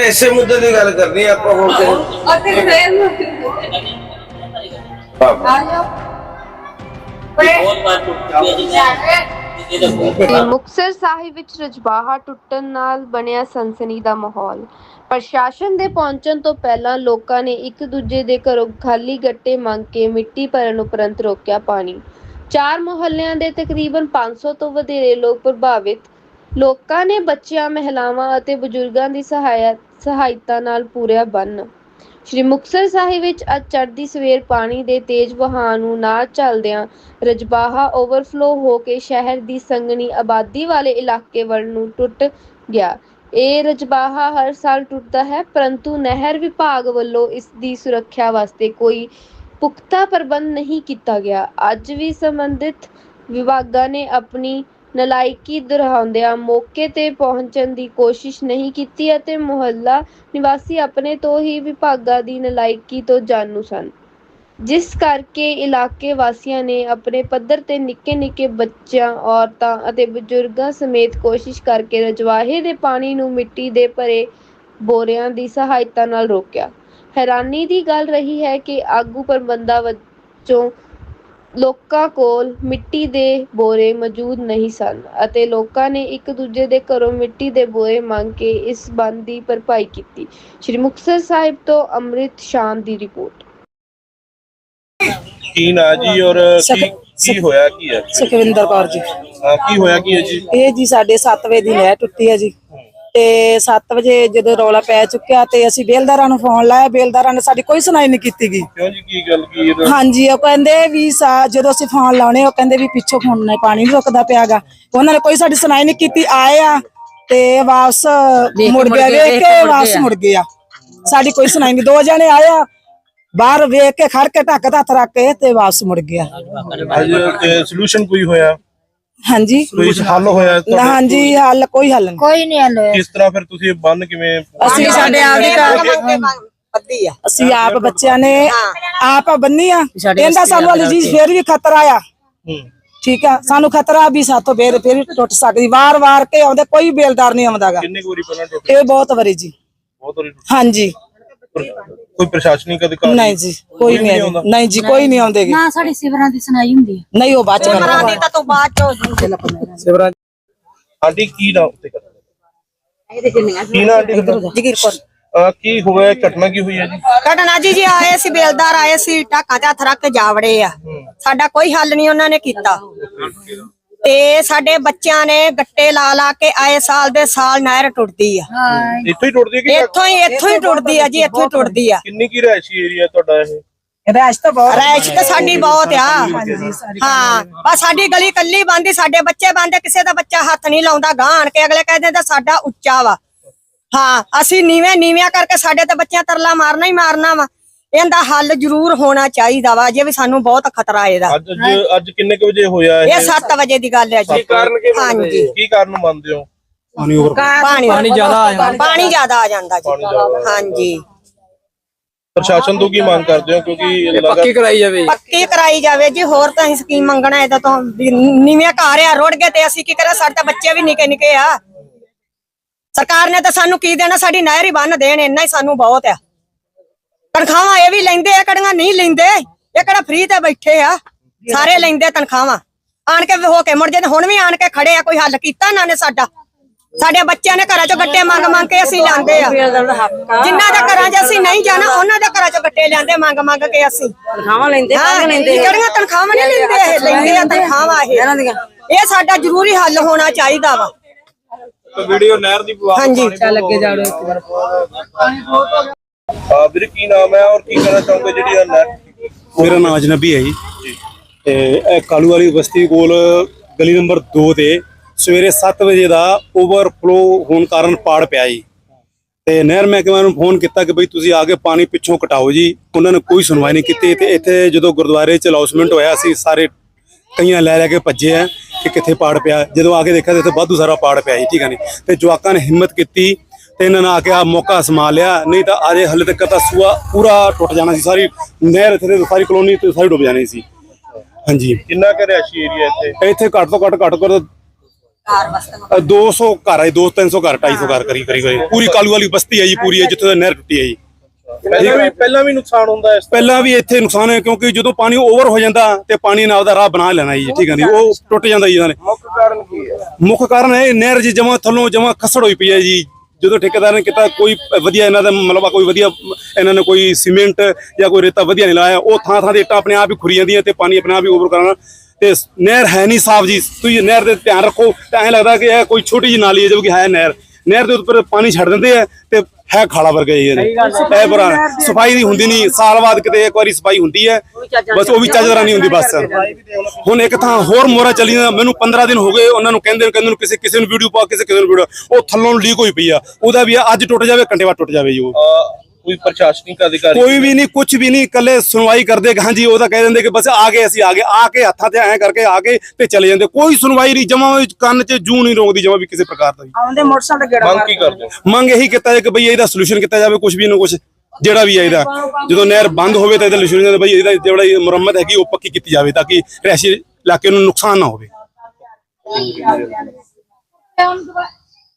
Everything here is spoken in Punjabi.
ਇਸੇ ਮੁੱਦੇ ਦੀ ਗੱਲ ਕਰਨੀ ਆਪਾਂ ਹੁਣ ਤੇ ਅਤੇ ਫੇਰ ਆ ਜਾਓ ਮੁਕਤਸਰ ਸਾਹਿਬ ਵਿੱਚ ਰਜਬਾਹਾ ਟੁੱਟਣ ਨਾਲ ਬਣਿਆ ਸਨਸਨੀ ਦਾ ਮਾਹੌਲ। ਪ੍ਰਸ਼ਾਸਨ ਦੇ ਪਹੁੰਚਣ ਤੋਂ ਪਹਿਲਾਂ ਲੋਕਾਂ ਨੇ ਇੱਕ ਦੂਜੇ ਦੇ ਘਰੋਂ ਖਾਲੀ ਗੱਟੇ ਮੰਗ ਕੇ ਮਿੱਟੀ ਭਰਨ ਉਪਰੰਤ ਰੋਕਿਆ ਪਾਣੀ। ਚਾਰ ਮੁਹੱਲਿਆਂ ਦੇ ਤਕਰੀਬਨ 500 ਤੋਂ ਵਧੇਰੇ ਲੋਕ ਪ੍ਰਭਾਵਿਤ। ਲੋਕਾਂ ਨੇ ਬੱਚਿਆਂ, ਮਹਿਲਾਵਾਂ ਅਤੇ ਬਜ਼ੁਰਗਾਂ ਦੀ ਸਹਾਇਤਾ ਸਹਾਇਤਾ ਨਾਲ ਪੂਰਿਆ ਬੰਨ। ਸ਼੍ਰੀ ਮੁਕਤਸਰ ਸਾਹਿਬ ਵਿੱਚ ਅੱਜ ਚੜ੍ਹਦੀ ਸਵੇਰ ਪਾਣੀ ਦੇ ਤੇਜ਼ ਵਹਾਅ ਨੂੰ ਨਾ ਚੱਲਦਿਆਂ ਰਜਬਾਹਾ ਓਵਰਫਲੋ ਹੋ ਕੇ ਸ਼ਹਿਰ ਦੀ ਸੰਘਣੀ ਆਬਾਦੀ ਵਾਲੇ ਇਲਾਕੇ ਵੱਲ ਨੂੰ ਟੁੱਟ ਗਿਆ। ਇਹ ਰਜਬਾਹਾ ਹਰ ਸਾਲ ਟੁੱਟਦਾ ਹੈ, ਪਰੰਤੂ ਨਹਿਰ ਵਿਭਾਗ ਵੱਲੋਂ ਇਸ ਦੀ ਸੁਰੱਖਿਆ ਵਾਸਤੇ ਕੋਈ ਪੁਖਤਾ ਪ੍ਰਬੰਧ ਨਹੀਂ ਕੀਤਾ ਗਿਆ। ਅੱਜ ਵੀ ਸੰਬੰਧਿਤ ਵਿਭਾਗਾਂ ਨੇ ਆਪਣੀ ਨਲਾਇਕੀ ਦੁਹਰਾਉਂਦਿਆਂ ਮੌਕੇ ਤੇ ਪਹੁੰਚਣ ਦੀ ਕੋਸ਼ਿਸ਼ ਨਹੀਂ ਕੀਤੀ ਅਤੇ ਮੁਹੱਲਾ ਨਿਵਾਸੀ ਆਪਣੇ ਤੋਂ ਹੀ ਵਿਭਾਗਾਂ ਦੀ ਨਲਾਇਕੀ ਤੋਂ ਜਾਣੂ ਸਨ। ਜਿਸ ਕਰਕੇ ਇਲਾਕੇ ਵਾਸੀਆਂ ਨੇ ਆਪਣੇ ਪੱਧਰ ਤੇ ਨਿੱਕੇ ਨਿੱਕੇ ਬੱਚਿਆਂ, ਔਰਤਾਂ ਅਤੇ ਬਜ਼ੁਰਗਾਂ ਸਮੇਤ ਕੋਸ਼ਿਸ਼ ਕਰਕੇ ਰਜਵਾਹੇ ਦੇ ਪਾਣੀ ਨੂੰ ਮਿੱਟੀ ਦੇ ਭਰੇ ਬੋਰਿਆਂ ਦੀ ਸਹਾਇਤਾ ਨਾਲ ਰੋਕਿਆ। ਹੈਰਾਨੀ ਦੀ ਗੱਲ ਰਹੀ ਹੈ ਕਿ ਆਗੂ ਪ੍ਰਬੰਧਾਂ ਵਜੋਂ ਲੋਕਾਂ ਕੋਲ ਮਿੱਟੀ ਦੇ ਬੋਰੇ ਮੌਜੂਦ ਨਹੀਂ ਸਨ ਅਤੇ ਲੋਕਾਂ ਨੇ ਇੱਕ ਦੂਜੇ ਦੇ ਘਰੋਂ ਮਿੱਟੀ ਦੇ ਬੋਰੇ ਮੰਗ ਕੇ ਇਸ ਬੰਦ ਦੀ ਭਰਪਾਈ ਕੀਤੀ। ਸ਼੍ਰੀ ਮੁਕਤਸਰ ਸਾਹਿਬ ਤੋਂ ਅੰਮ੍ਰਿਤ ਸ਼ਾਮ ਦੀ ਰਿਪੋਰਟ। ਕੀ ਨਾ ਜੀ ਔਰ ਕੀ ਕੀ ਹੋਇਆ ਕੀ ਹੈ? ਸੁਖਵਿੰਦਰ ਕੌਰ ਜੀ। ਹਾਂ, ਕੀ ਹੋਇਆ ਕੀ ਹੈ ਜੀ? ਇਹ ਜੀ ਸਾਡੇ 7 ਵਜੇ ਦੀ ਨਹਿਰ ਟੁੱਟੀ ਹੈ ਜੀ। ਤੇ 7 ਵਜੇ ਜਦੋਂ ਰੌਲਾ ਪੈ ਚੁੱਕਿਆ ਤੇ ਅਸੀਂ ਬੇਲਦਾਰਾਂ ਨੂੰ ਫੋਨ ਲਾਇਆ ਬੇਲਦਾਰਾਂ ਨੇ ਸਾਡੀ ਕੋਈ ਸੁਣਾਈ ਨਹੀਂ ਕੀਤੀ ਗਈ ਕਿਉਂ ਜੀ ਕੀ ਗੱਲ ਕੀ ਹੈ? ਹਾਂਜੀ ਉਹ ਕਹਿੰਦੇ ਵੀ ਸਾ- ਜਦੋਂ ਅਸੀਂ ਫੋਨ ਲਾਉਣੇ ਉਹ ਕਹਿੰਦੇ ਵੀ ਪਿੱਛੋਂ ਫੋਨ ਨਾਲ ਪਾਣੀ ਨਹੀਂ ਰੁਕਦਾ ਪਿਆਗਾ। ਉਹਨਾਂ ਨੇ ਕੋਈ ਸਾਡੀ ਸੁਣਾਈ ਨਹੀਂ ਕੀਤੀ ਆਏ ਆ ਤੇ ਵਾਪਸ ਮੁੜ ਗਿਆ ਵੇਖ ਕੇ ਵਾਪਸ ਮੁੜ ਗਏ ਆ। ਸਾਡੀ ਕੋਈ ਸੁਣਾਈ ਨਹੀਂ ਦੋ ਜਣੇ ਆਏ ਆ ਬਾਹਰ ਵੇਖ ਕੇ ਖੜ ਕੇ ਢੱਕ ਦਾ ਹੱਥ ਰੱਖ ਕੇ ਤੇ ਵਾਪਸ ਮੁੜ ਗਿਆ ਅੱਜ ਸੋਲੂਸ਼ਨ ਕੋਈ ਹੋਇਆ? ਹਾਂਜੀ। ਕੋਈ ਹੱਲ ਹੋਇਆ ਤੁਹਾਡੇ? ਹਾਂਜੀ ਹੱਲ ਕੋਈ ਹੱਲ ਨਹੀਂ। ਕੋਈ ਨਹੀਂ ਹਲ ਕਿਸ ਤਰ੍ਹਾਂ ਫਿਰ ਤੁਸੀਂ ਇਹ ਬੰਨ ਕਿਵੇਂ? ਅਸੀਂ ਸਾਡੇ ਆਪ ਦੀ ਬੱਦੀ ਆ। ਅਸੀਂ ਆਪ ਬੱਚਿਆਂ ਨੇ ਆਪ ਬੰਨੀ ਆ। ਇਹਦਾ ਸਾਨੂੰ ਹਲੇ ਜੀ ਫੇਰ ਵੀ ਖਤਰਾ ਆ। ਹੂੰ। ਠੀਕ ਆ ਸਾਨੂੰ ਖਤਰਾ ਵੀ ਸਾਥੋਂ ਫੇਰ ਫੇਰ ਵੀ ਟੁੱਟ ਸਕਦੀ। ਵਾਰ-ਵਾਰ ਕੇ ਆਉਂਦੇ ਕੋਈ ਬੇਲਦਾਰ ਨਹੀਂ ਆਉਂਦਾਗਾ। ਕਿੰਨੇ ਕੁ ਵਾਰੀ ਪਹਿਲਾਂ ਟੁੱਟ ਇਹ ਬਹੁਤ ਵਾਰੀ ਜੀ। ਬਹੁਤ ਵਾਰੀ ਟੁੱਟ ਹਾਂਜੀ। ਕੋਈ ਪ੍ਰਸ਼ਾਸਨਿਕ ਅਧਿਕਾਰੀ? ਨਹੀਂ ਜੀ ਕੋਈ ਨਹੀਂ ਆਉਂਦਾ? ਨਹੀਂ ਜੀ ਕੋਈ ਨਹੀਂ ਆਉਂਦੇਗੇ ਨਾ ਸਾਡੀ ਸਿਵਰਾਂ ਦੀ ਸੁਣਾਈ ਹੁੰਦੀ ਹੈ। ਨਹੀਂ ਉਹ ਬਾਅਦ ਚ ਕਰਨਾ। ਦੀ ਤਾਂ ਤੂੰ ਬਾਅਦ ਚ ਹੋ ਜੂਗੀ ਆਂਟੀ ਕੀ ਨਾ ਉੱਤੇ ਕਰ ਕੀ ਨਾ ਆਂਟੀ ਜਗੀਰਪੁਰ ਕੀ ਹੋਇਆ ਘਟਨਾ ਕੀ ਹੋਈ ਹੈ ਜੀ? ਘਟਨਾ ਜੀ ਜੀ ਆਏ ਸੀ ਬੇਲਦਾਰ ਆਏ ਸੀ ਢਾਕਾਂ ਤੇ ਹੱਥ ਰੱਖ ਕੇ ਜਾਵੜੇ ਆ। ਸਾਡਾ ਕੋਈ ਹੱਲ ਨਹੀਂ ਉਹਨਾਂ ਨੇ ਕੀਤਾ। ਤੇ ਸਾਡੇ ਬੱਚਿਆਂ ਨੇ ਗੱਟੇ ਲਾ ਲਾ ਕੇ ਆਏ ਸਾਲ ਦੇ ਸਾਲ ਨਹਿਰ ਟੁੱਟਦੀ ਆ। ਇੱਥੋਂ ਹੀ ਟੁੱਟਦੀ ਕਿ ਇੱਥੋਂ ਹੀ ਇੱਥੋਂ ਹੀ ਟੁੱਟਦੀ ਆ ਜੀ ਇੱਥੋਂ ਹੀ ਟੁੱਟਦੀ ਆ। ਕਿੰਨੀ ਕੀ ਰਹਿਸ਼ੀ ਏਰੀਆ ਤੁਹਾਡਾ ਇਹ? ਰੈਸ਼ ਤਾਂ ਬਹੁਤ ਰੈਸ਼ ਤੇ ਸਾਡੀ ਬਹੁਤ ਆ। ਹਾਂ ਬਸ ਸਾਡੀ ਗਲੀ ਕੱਲੀ ਬੰਦੀ ਸਾਡੇ ਬੱਚੇ ਬੰਦੇ ਕਿਸੇ ਦਾ ਬੱਚਾ ਹੱਥ ਨਹੀਂ ਲਾਉਂਦਾ ਗਾਂ ਆਣ ਕੇ ਅਗਲੇ ਕਹਿੰਦੇ ਤਾਂ ਸਾਡਾ ਉੱਚਾ ਵਾ। ਹਾਂ ਅਸੀਂ ਨੀਵੇਂ ਨੀਵਿਆਂ ਕਰਕੇ ਸਾਡੇ ਤੇ ਬੱਚਿਆਂ ਤਰਲਾ ਮਾਰਨਾ ਹੀ ਮਾਰਨਾ ਵਾ। ਇਹਦਾ ਹੱਲ ਜ਼ਰੂਰ ਹੋਣਾ ਚਾਹੀਦਾ ਵਾ ਜੇ ਵੀ ਸਾਨੂੰ ਬਹੁਤ ਖਤਰਾ ਇਹਦਾ। ਅੱਜ ਅੱਜ ਕਿੰਨੇ ਕੁ ਵਜੇ ਹੋਇਆ ਇਹ? 7 ਵਜੇ ਦੀ ਗੱਲ ਹੈ ਜੀ। ਕਾਰਨ ਕੀ ਹਾਂਜੀ। ਕੀ ਕਾਰਨ ਮੰਨਦੇ ਹੋ? ਪਾਣੀ ਪਾਣੀ ਜ਼ਿਆਦਾ ਆ ਜਾਂਦਾ। ਪਾਣੀ ਜ਼ਿਆਦਾ ਆ ਜਾਂਦਾ ਜੀ। ਹਾਂਜੀ। ਪ੍ਰਸ਼ਾਸਨ ਤੋਂ ਕੀ ਮੰਗ ਕਰਦੇ ਹੋ? ਕਿਉਂਕਿ ਪੱਕੀ ਕਰਾਈ ਜਾਵੇ। ਪੱਕੀ ਕਰਾਈ ਜਾਵੇ ਜੀ ਹੋਰ ਤਾਂ ਅਸੀਂ ਸਕੀਮ ਮੰਗਣਾ ਇਹਦਾ ਤੋਂ ਨੀਵੇਂ ਘਰ ਆ ਰੋੜ ਗਏ ਤੇ ਅਸੀਂ ਕੀ ਕਰਾਂ? ਸਾਡੇ ਤਾਂ ਬੱਚੇ ਵੀ ਨਿੱਕੇ ਨਿੱਕੇ ਆ। ਸਰਕਾਰ ਨੇ ਤਾਂ ਸਾਨੂੰ ਕੀ ਦੇਣਾ? ਸਾਡੀ ਨਹਿਰ ਹੀ ਬੰਨ ਦੇਣ ਇੰਨਾ ਹੀ ਸਾਨੂੰ ਬਹੁਤ ਆ। ਤਨਖਾਹਾਂ ਇਹ ਵੀ ਲੈਂਦੇ ਆ ਕਿਹੜੀਆਂ ਨਹੀਂ ਲੈਂਦੇ। ਇਹ ਕਿਹੜਾ ਫ੍ਰੀ ਤੇ ਬੈਠੇ ਆ। ਸਾਰੇ ਲੈਂਦੇ ਤਨਖਾਹਾਂ। ਆਣ ਕੇ ਹੋ ਕੇ ਮੁੜ ਜੇ ਹੁਣ ਵੀ ਆਣ ਕੇ ਖੜੇ ਆ ਕੋਈ ਹੱਲ ਕੀਤਾ ਇਹਨਾਂ ਨੇ ਸਾਡਾ? ਸਾਡੇ ਬੱਚਿਆਂ ਨੇ ਘਰਾਂ ਚੋਂ ਗੱਟੇ ਮੰਗ ਮੰਗ ਕੇ ਅਸੀਂ ਲਿਆਂਦੇ ਆ। ਜਿਨ੍ਹਾਂ ਦੇ ਘਰਾਂ 'ਚ ਅਸੀਂ ਨਹੀਂ ਜਾਣਾ ਉਹਨਾਂ ਦੇ ਘਰਾਂ ਚੋਂ ਗੱਟੇ ਲਿਆਂਦੇ ਮੰਗ ਮੰਗ ਕੇ ਅਸੀਂ। ਤਨਖਾਹਾਂ ਲੈਂਦੇ ਹਾਂ, ਕਿਹੜੀਆਂ ਤਨਖਾਹਾਂ ਨਹੀਂ ਲੈਂਦੇ ਇਹ? ਲੈਂਦੇ ਆ ਤਨਖਾਹਾਂ ਇਹ। ਇਹ ਸਾਡਾ ਜ਼ਰੂਰੀ ਹੱਲ ਹੋਣਾ ਚਾਹੀਦਾ ਵਾ। ਵੀਡੀਓ ਨਹਿਰ ਦੀ ਪਵਾ ਹਾਂਜੀ। ਚੱਲ ਅੱਗੇ ਜਾੜੋ ਇੱਕ ਵਾਰ। ਹਾਂ ਵੀਰੇ ਕੀ ਨਾਮ ਹੈ ਔਰ ਕੀ ਕਹਿਣਾ ਚਾਹੋਗੇ ਜਿਹੜੀ ਇਹ ਨਹਿਰ ਮੇਰਾ ਨਾਮ ਅਜਨਬੀ ਹੈ ਜੀ। ਤੇ ਇਹ ਕਾਲੂ ਵਾਲੀ ਬਸਤੀ ਕੋਲ ਗਲੀ ਨੰਬਰ 2 ਤੇ ਸਵੇਰੇ 7 ਵਜੇ ਦਾ ਓਵਰਫਲੋ ਹੋਣ ਕਾਰਨ ਪਾੜ ਪਿਆ ਜੀ। ਤੇ ਨਹਿਰ ਮਹਿਕਮੇ ਨੂੰ ਫੋਨ ਕੀਤਾ ਕਿ ਬਈ ਤੁਸੀਂ ਆ ਕੇ ਪਾਣੀ ਪਿੱਛੋਂ ਕਟਾਓ ਜੀ। ਉਹਨਾਂ ਨੇ ਕੋਈ ਸੁਣਵਾਈ ਨਹੀਂ ਕੀਤੀ। ਤੇ ਇੱਥੇ ਜਦੋਂ ਗੁਰਦੁਆਰੇ ਚ ਅਨਾਉਂਸਮੈਂਟ ਹੋਇਆ ਸੀ ਸਾਰੇ ਕਈਆਂ ਲੈ ਲੈ ਕੇ ਭੱਜੇ ਆ ਕਿ ਕਿੱਥੇ ਪਾੜ ਪਿਆ। ਜਦੋਂ ਆ ਕੇ ਦੇਖਿਆ ਤੇ ਇੱਥੇ ਵਾਧੂ ਸਾਰਾ ਪਾੜ ਪਿਆ ਜੀ ਠੀਕ ਹੈ ਨਹੀਂ ਤੇ ਜਵਾਕਾਂ ਨੇ ਹਿੰਮਤ ਕੀਤੀ ਤੇ ਇਹਨਾਂ ਨੇ ਆ ਕੇ ਆ ਮੌਕਾ ਸੰਭਾਲ ਲਿਆ। ਨਹੀਂ ਤਾਂ ਅਜੇ ਹਲੇ ਤੱਕ ਤਾਂ ਸੂਆ ਪੂਰਾ ਟੁੱਟ ਜਾਣਾ ਸੀ। ਸਾਰੀ ਨਹਿਰ ਇੱਥੇ ਦੇ ਸਾਰੀ ਕਲੋਨੀ ਤੇ ਸਾਰੀ ਡੁੱਬ ਜਾਣੀ ਸੀ। ਹਾਂਜੀ। ਕਿੰਨਾ ਕੁ ਰਿਹਾਇਸ਼ੀ ਏਰੀਆ ਇੱਥੇ? ਇੱਥੇ ਘੱਟ ਤੋਂ ਘੱਟ ਘੱਟ ਕਰ। 200 ਘਰ ਹੈ 2 300 ਘਰ 250 ਘਰ ਕਰੀ ਕਰੀ ਪੂਰੀ ਕਾਲੂ ਵਾਲੀ ਬਸਤੀ ਹੈ ਜੀ ਪੂਰੀ ਹੈ ਜਿੱਥੇ ਨਹਿਰ ਟੁੱਟੀ ਹੈ ਜੀ। ਪਹਿਲਾਂ ਵੀ ਪਹਿਲਾਂ ਵੀ ਨੁਕਸਾਨ ਹੁੰਦਾ ਇਸ ਪਹਿਲਾਂ ਵੀ ਇੱਥੇ ਨੁਕਸਾਨ ਹੈ ਕਿਉਂਕਿ ਜਦੋਂ ਪਾਣੀ ਓਵਰ ਹੋ ਜਾਂਦਾ ਤੇ ਪਾਣੀ ਨਾਲ ਉਹਦਾ ਰਾਹ ਬਣਾ ਲੈਣਾ ਜੀ ਠੀਕ ਹੈ ਜੀ। ਉਹ ਟੁੱਟ ਜਾਂਦਾ ਜੀ ਇਹਨਾਂ ਨੇ। ਮੁੱਖ ਕਾਰਨ ਕੀ ਹੈ? ਮੁੱਖ ਕਾਰਨ ਹੈ ਨਹਿਰ ਜੀ ਜਮਾ ਥੱਲੋਂ ਜਮਾ ਖਸੜ ਹੋਈ ਪਈ ਹੈ ਜੀ। ਜਦੋਂ ਠੇਕੇਦਾਰ ਨੇ ਕੀਤਾ ਕੋਈ ਵਧੀਆ ਇਹਨਾਂ ਦਾ ਮਤਲਬ ਕੋਈ ਵਧੀਆ, ਇਹਨਾਂ ਨੇ ਕੋਈ ਸੀਮੈਂਟ ਜਾਂ ਕੋਈ ਰੇਤਾ ਵਧੀਆ ਨਹੀਂ ਲਾਇਆ, ਉਹ ਥਾਂ ਥਾਂ ਦੇ ਇੱਟਾਂ ਆਪਣੇ ਆਪ ਹੀ ਖੁਰੀ ਜਾਂਦੀਆਂ ਤੇ ਪਾਣੀ ਆਪਣੇ ਆਪ ਹੀ ਓਵਰ ਕਰਾਉਣਾ। ਤੇ ਨਹਿਰ ਹੈ ਨਹੀਂ ਸਾਫ਼ ਜੀ। ਤੁਸੀਂ ਨਹਿਰ ਦੇ ਧਿਆਨ ਰੱਖੋ, ਤਾਂ ਐਂ ਲੱਗਦਾ ਕਿ ਇਹ ਕੋਈ ਛੋਟੀ ਜਿਹੀ ਨਾਲੀ ਹੈ ਜਦ ਕਿ ਹੈ ਨਹਿਰ। ਨਹਿਰ ਦੇ ਉੱਪਰ ਪਾਣੀ ਛੱਡ ਦਿੰਦੇ ਆ ਤੇ ਹੈ ਖਾਲਾ ਵਰਗਾ ਹੀ ਇਹ ਇਹ ਬੁਰਾ ਸਫ਼ਾਈ ਦੀ ਹੁੰਦੀ ਨਹੀਂ। ਸਾਲ ਬਾਅਦ ਕਿਤੇ ਇੱਕ ਵਾਰੀ ਸਫ਼ਾਈ ਹੁੰਦੀ ਹੈ ਬਸ ਉਹ ਵੀ ਚੱਜ ਤਰ੍ਹਾਂ ਨਹੀਂ ਹੁੰਦੀ ਬਸ। ਹੁਣ ਇੱਕ ਥਾਂ ਹੋਰ ਮੋਰਾ ਚੱਲੀ ਜਾਂਦਾ ਮੈਨੂੰ 15 ਦਿਨ ਹੋ ਗਏ ਉਹਨਾਂ ਨੂੰ ਕਹਿੰਦੇ ਨੂੰ ਕਹਿੰਦੇ ਨੂੰ ਕਿਸੇ ਕਿਸੇ ਨੂੰ ਵੀਡੀਓ ਪਾ ਕਿਸੇ ਕਿਸੇ ਨੂੰ ਵੀਡੀਓ ਉਹ ਥੱਲੋਂ ਲੀਕ ਹੋਈ ਪਈ ਆ। ਉਹਦਾ ਵੀ ਆ, ਅੱਜ ਟੁੱਟ ਜਾਵੇ ਘੰਟੇ ਬਾਅਦ ਟੁੱਟ ਜਾਵੇ ਜੀ ਉਹ। ਕੋਈ ਪ੍ਰਸ਼ਾਸਨਿਕ ਅਧਿਕਾਰੀ ਕੋਈ ਵੀ ਨਹੀਂ ਕੁਝ ਵੀ ਨਹੀਂ ਕੱਲੇ ਸੁਣਵਾਈ ਕਰਦੇ ਕਿ ਹਾਂਜੀ ਉਹ ਤਾਂ ਕਹਿ ਦਿੰਦੇ ਕਿ ਬਸ ਆ ਗਏ ਅਸੀਂ ਆ ਗਏ ਆ ਕੇ ਹੱਥਾਂ ਤੇ ਐਂ ਕਰਕੇ ਆ ਕੇ ਤੇ ਚਲੇ ਜਾਂਦੇ। ਕੋਈ ਸੁਣਵਾਈ ਨਹੀਂ ਜਮਾ ਕੰਨ 'ਚ ਜੂ ਨਹੀਂ ਰੋਕਦੀ ਜਮਾ ਵੀ ਕਿਸੇ ਪ੍ਰਕਾਰ ਦਾ ਆਉਂਦੇ ਮੋਟਰਸਾਈਕਲ ਗੇੜਾ ਮੰਗ ਕੀ ਕਰਦੇ ਹੋ? ਮੰਗ ਇਹੀ ਕੀਤਾ ਜਾਏ ਕਿ ਬਈ ਇਹਦਾ ਸੋਲੂਸ਼ਨ ਕੀਤਾ ਜਾਵੇ ਕੁਝ ਵੀ ਨਾ ਕੁਝ ਜਿਹੜਾ ਵੀ ਹੈ ਇਹਦਾ। ਜਦੋਂ ਨਹਿਰ ਬੰਦ ਹੋਵੇ ਤਾਂ ਇਹਦਾ ਸੋਲੂਸ਼ਨ ਬਈ ਇਹਦਾ ਜਿਹੜਾ ਇਹ ਮੁਰੰਮਤ ਹੈਗੀ ਉਹ ਪੱਕੀ ਕੀਤੀ ਜਾਵੇ ਤਾਂ ਕਿ ਰਿਹਾਇਸ਼ੀ ਇਲਾਕੇ ਨੂੰ ਨੁਕਸਾਨ ਨਾ ਹੋਵੇ।